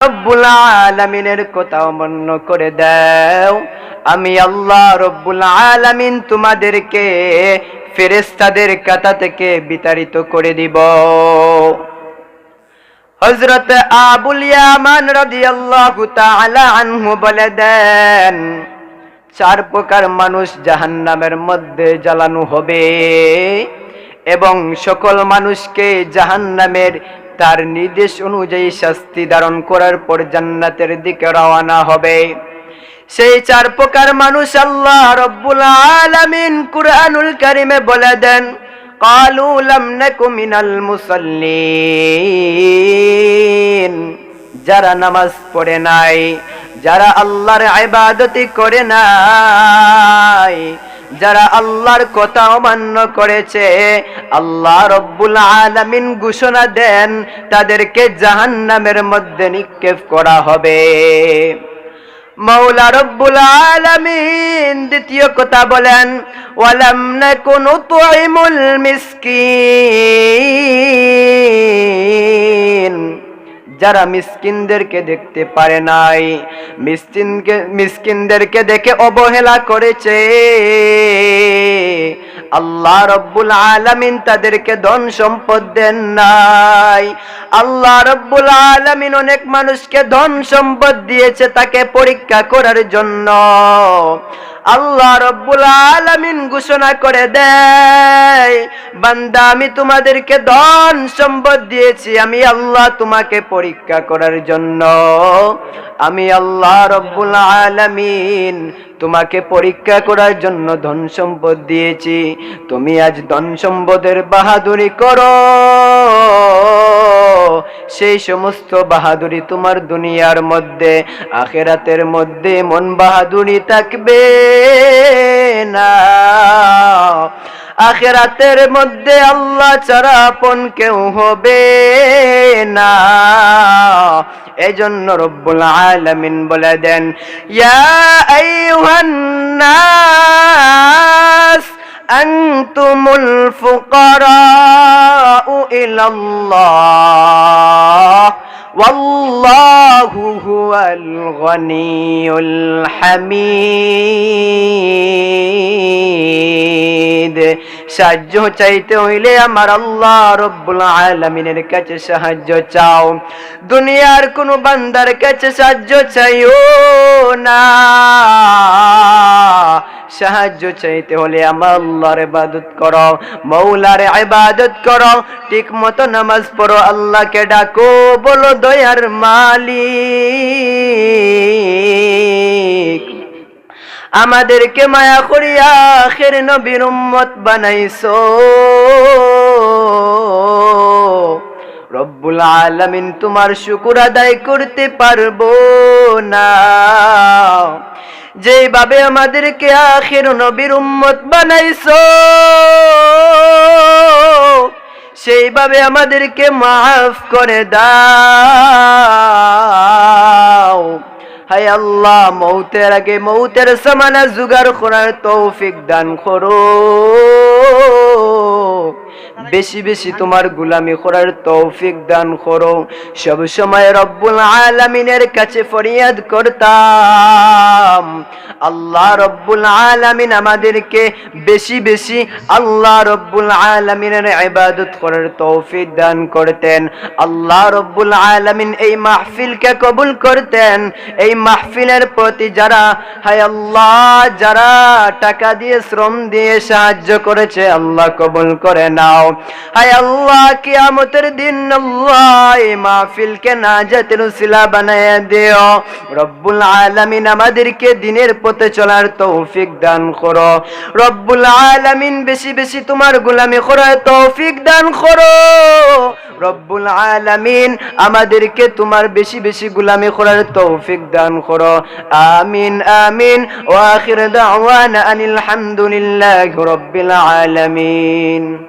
রব্বুল আলামিনের কথা অমান্য করে দাও। আমি আল্লাহ রব্বুল আলামিন তোমাদেরকে ফেরেশতাদের কাতা থেকে বিতাড়িত করে দিব। হযরত আবুল ইয়ামান তাআলা আনহু বলে দেন, চার প্রকার মানুষ জাহান্নামের মধ্যে জ্বালানো হবে এবং সকল মানুষকে জাহান্নামের তার নির্দেশ অনুযায়ী শাস্তি ধারণ করার পর জান্নাতের দিকে রওনা হবে সেই চার প্রকার মানুষ আল্লাহ রব্বুল আলামিন কুরআনুল কারিমে বলে দেন قالوا لم نك من المصلين যারা নামাজ পড়ে নাই যারা আল্লাহর ইবাদতি করে নাই যারা আল্লাহর কথা অমান্য করেছে, আল্লাহ রব্বুল আলামিন ঘোষণা দেন, তাদেরকে জাহান্নামের মধ্যে নিক্ষেপ করা হবে। মৌলা রব্বুল আলামিন দ্বিতীয় কথা বলেন, ওয়ালাম না কোন তুইমুল মিসকিন। যারা মিসকিনদেরকে দেখতে পারে নাই, মিসকিনকে, মিসকিনদেরকে দেখে অবহেলা করেছে। আল্লাহ রব্বুল আলামিন তাদেরকে ধন সম্পদ দেন নাই। আল্লাহ রব্বুল আলামিন অনেক মানুষকে ধন সম্পদ দিয়েছে তাকে পরীক্ষা করার জন্য। আল্লাহ রব্বুল আলামিন ঘোষণা করে দেয়, বান্দা, আমি তোমাদেরকে ধন সম্পদ দিয়েছি, আমি আল্লাহ তোমাকে পরীক্ষা করার জন্য। আমি আল্লাহ রব্বুল আলামিন তোমাকে পরীক্ষা করার জন্য ধন সম্পদ দিয়েছি। তুমি আজ ধন সম্পদের বাহাদুরি করো। সেই সমস্ত বাহাদুরি তোমার দুনিয়ার মধ্যে, আখেরাতের মধ্যে মন বাহাদুরি থাকবে না। আখেরাতের মধ্যে আল্লাহ আপন কেউ হবে না। এজন্য রব্বুল আলামিন বলে দেন, ইয়া নাস আনতুমুল ফুকারাউ ইলাল্লাহ والله هو الغني الحميد সাহায্য চাইতে হইলে আমার আল্লাহ রব্বুল আলামিনের কাছে সাহায্য চাও দুনিয়ার কোন বান্দার কাছে সাহায্য চাইও না সাহায্য চাইতে হলে আমার ইবাদত করো, মৌলার ইবাদত করো, ঠিক মতো নামাজ পড়ো, আল্লাহকে ডাকো, বলো দয়ার মালিক। আমাদেরকে মায়া করিয়া আখের নবীর উম্মত বানাইছো। রব্বুল আলামিন তোমার শুকুর আদায় করতে পারব না। যেভাবে আমাদেরকে আখের নবীর উম্মত বানাইছো, সেইভাবে আমাদেরকে মাফ করে দাও। হায় আল্লাহ, মৌতের আগে মৌতের সমানা জুগার করার তৌফিক দান করো। বেশি বেশি তোমার গুলামি করার তৌফিক দান করো। সব সময় রব্বুল আলামিনের কাছে ফরিয়াদ করতাম। আল্লাহ রব্বুল আলামিন আমাদেরকে বেশি বেশি আল্লাহ রব্বুল আলামিনের ইবাদত করার তৌফিক দান করতেন। আল্লাহ রব্বুল আলামিন এই মাহফিলকে কবুল করতেন। এই মাহফিলের প্রতি যারা, হায় আল্লাহ, যারা টাকা দিয়ে শ্রম দিয়ে সাহায্য করেছে, আল্লাহ কবুল করে নাও। হায় আল্লাহ, কিয়ামতের দিন আল্লাহ মাহফিলকে নাজাতের উসিলা বানায় দিও। রব্বুল আলামিন আমাদেরকে দিনের পথে চলার তৌফিক দান করো। রব্বুল আলামিন বেশি বেশি তোমার গোলামি করার তৌফিক দান করো। রব্বুল আলামিন আমাদেরকে তোমার বেশি বেশি গোলামি করার তৌফিক দান করো। আমিন আমিন। ওয়া আখির দাওয়ানা আনিল হামদুলিল্লাহি রাব্বিল আলামিন।